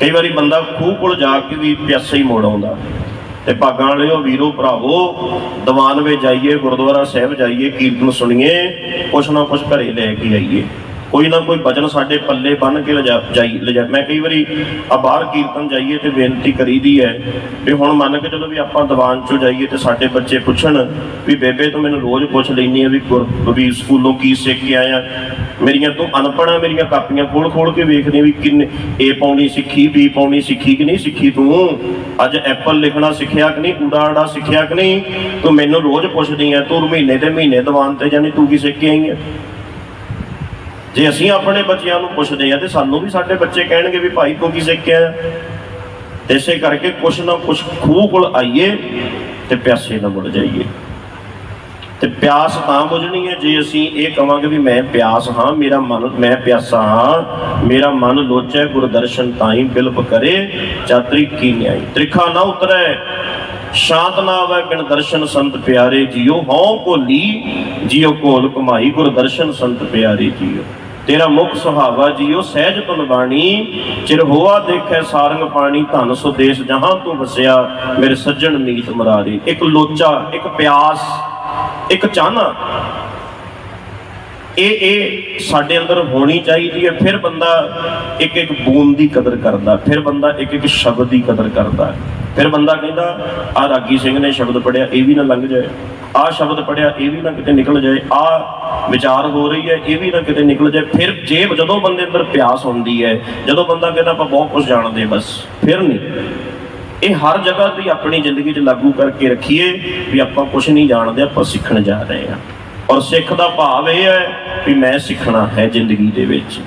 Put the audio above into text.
ਕਈ ਵਾਰੀ ਬੰਦਾ ਖੂਹ ਕੋਲ ਜਾ ਕੇ ਵੀ ਪਿਆਸੇ ਹੀ ਮੋੜ ਆਉਂਦਾ। ਤੇ ਭਾਗਾਂ ਵਾਲਿਓ, ਵੀਰੋ, ਭਰਾਵੋ ਦੀਵਾਨ ਵਿੱਚ ਜਾਈਏ, ਗੁਰਦੁਆਰਾ ਸਾਹਿਬ ਜਾਈਏ, ਕੀਰਤਨ ਸੁਣੀਏ, ਕੁਛ ਨਾ ਕੁਛ ਘਰੇ ਲੈ ਕੇ ਆਈਏ। ਕੋਈ ਨਾ ਕੋਈ ਬਚਨ ਸਾਡੇ ਪੱਲੇ ਬੰਨ ਕੇ ਲਿਜਾ ਜਾਈ, ਲਿਜਾ। ਮੈਂ ਕਈ ਵਾਰੀ ਆ ਬਾਹਰ ਕੀਰਤਨ ਜਾਈਏ ਤੇ ਬੇਨਤੀ ਕਰੀਦੀ ਹੈ ਵੀ ਹੁਣ ਮੰਨ ਕੇ ਚਲੋ ਵੀ ਆਪਾਂ ਦੀਵਾਨ ਚੋਂ ਜਾਈਏ ਤੇ ਸਾਡੇ ਬੱਚੇ ਪੁੱਛਣ ਵੀ ਬੇਬੇ ਤੂੰ ਮੈਨੂੰ ਰੋਜ਼ ਪੁੱਛ ਲੈਨੀ ਆ ਵੀ ਗੁਰ- ਵੀ ਸਕੂਲੋਂ ਕੀ ਸਿੱਖ ਕੇ ਆਇਆ। ਮੇਰੀਆਂ ਤੂੰ ਅਨਪੜ੍ਹ ਮੇਰੀਆਂ ਕਾਪੀਆਂ ਖੋਲ ਖੋਲ ਕੇ ਵੇਖਦੀ ਵੀ ਕਿੰਨੇ ਏ ਪਾਉਣੀ ਸਿੱਖੀ ਬੀ ਪਾਉਣੀ ਸਿੱਖੀ ਕਿ ਨਹੀਂ ਸਿੱਖੀ ਤੂੰ? ਅੱਜ ਐਪਲ ਲਿਖਣਾ ਸਿੱਖਿਆ ਕਿ ਨਹੀਂ? ਊੜਾ ਆੜਾ ਸਿੱਖਿਆ ਕਿ ਨਹੀਂ? ਤੂੰ ਮੈਨੂੰ ਰੋਜ਼ ਪੁੱਛਦੀ ਆ ਤੂੰ ਮਹੀਨੇ ਦੇ ਮਹੀਨੇ ਦੀਵਾਨ ਤੇ ਜਾਨੀ, ਤੂੰ ਕੀ ਸਿੱਖ ਕੇ ਆਈ ਹੈ ਜੇ ਅਸੀਂ ਆਪਣੇ ਬੱਚਿਆਂ ਨੂੰ ਪੁੱਛਦੇ ਆ ਤੇ ਸਾਨੂੰ ਵੀ ਸਾਡੇ ਬੱਚੇ ਕਹਿਣਗੇ ਵੀ ਭਾਈ ਤੂੰ ਕੀ ਸਿੱਖ ਕੇ ਆਇਆ? ਇਸੇ ਕਰਕੇ ਕੁਛ ਨਾ ਕੁਛ ਖੂਹ ਕੋਲ ਆਈਏ ਤੇ ਪਿਆਸੇ ਨਾ ਮੁੜ ਜਾਈਏ। ਤੇ ਪਿਆਸ ਤਾਂ ਬੁਝਣੀ ਹੈ ਜੇ ਅਸੀਂ ਇਹ ਕਵਾਂਗੇ ਵੀ ਮੈਂ ਪਿਆਸ ਹਾਂ, ਮੇਰਾ ਮਨ, ਮੈਂ ਪਿਆਸਾ ਹਾਂ, ਮੇਰਾ ਮਨ ਲੋਚੈ ਗੁਰਦਰਸ਼ਨ ਤਾਈ ਬਿਲਪ ਕਰੇ ਚਾਤਰੀ ਕੀ ਨਿਆਈ। ਤ੍ਰਿਖਾ ਨਾ ਉਤਰੈ, ਸ਼ਾਂਤ ਨਾ ਆਵੈ ਬਿਨ ਦਰਸ਼ਨ ਸੰਤ ਪਿਆਰੇ ਜੀਓ, ਹਉ ਕੋਲੀ ਜੀਓ ਕੋਲ ਕਮਾਈ ਗੁਰਦਰਸ਼ਨ ਸੰਤ ਪਿਆਰੇ ਜੀਓ। ਤੇਰਾ ਮੁਖ ਸੁਹਾਵਾ ਜੀਓ, ਸਹਿਜ ਤੁਨ ਬਾਣੀ, ਚਿਰ ਹੋਆ ਦੇਖੈ ਸਾਰੰਗ ਪਾਣੀ, ਧਨ ਸੁਦੇਸ਼ ਜਹਾਂ ਤੂੰ ਵਸਿਆ, ਮੇਰੇ ਸੱਜਣ ਨੀਤ ਮਰਾਰੀ। ਇੱਕ ਲੋਚਾ, ਇੱਕ ਪਿਆਸ ਇੱਕ ਚਾਹਨਾ। ਇਹ ਇਹ ਸਾਡੇ ਅੰਦਰ ਹੋਣੀ ਚਾਹੀਦੀ ਹੈ, ਫਿਰ ਬੰਦਾ ਇੱਕ ਇੱਕ ਬੂੰਦ ਦੀ ਕਦਰ ਕਰਦਾ, ਫਿਰ ਬੰਦਾ ਇੱਕ ਇੱਕ ਸ਼ਬਦ ਦੀ ਕਦਰ ਕਰਦਾ। ਫਿਰ ਬੰਦਾ ਕਹਿੰਦਾ ਆ ਰਾਗੀ ਸਿੰਘ ਨੇ ਸ਼ਬਦ ਪੜਿਆ ਇਹ ਵੀ ਨਾ ਲੰਘ ਜਾਏ। ਆ ਸ਼ਬਦ ਪੜਿਆ ਇਹ ਵੀ ਨਾ ਕਿਤੇ ਨਿਕਲ ਜਾਏ। ਆ ਵਿਚਾਰ ਹੋ ਰਹੀ ਹੈ, ਇਹ ਵੀ ਨਾ ਕਿਤੇ ਨਿਕਲ ਜਾਏ। ਫਿਰ ਜੇ ਜਦੋਂ ਬੰਦੇ ਅੰਦਰ ਪਿਆਸ ਹੁੰਦੀ ਹੈ, ਜਦੋਂ ਬੰਦਾ ਕਹਿੰਦਾ, ਆਪਾਂ ਬਹੁਤ ਕੁਝ ਜਾਣਦੇ ਬਸ। ਫਿਰ ਨਹੀਂ। ਇਹ ਹਰ ਜਗ੍ਹਾ ਤੇ ਆਪਣੀ ਜ਼ਿੰਦਗੀ 'ਚ ਲਾਗੂ ਕਰਕੇ ਰੱਖੀਏ ਵੀ ਆਪਾਂ ਕੁਝ ਨਹੀਂ ਜਾਣਦੇ, ਆਪਾਂ ਸਿੱਖਣ ਜਾ ਰਹੇ ਹਾਂ। ਔਰ ਸਿੱਖ ਦਾ ਭਾਵ ਇਹ ਹੈ ਵੀ ਮੈਂ ਸਿੱਖਣਾ ਹੈ ਜ਼ਿੰਦਗੀ ਦੇ ਵਿੱਚ।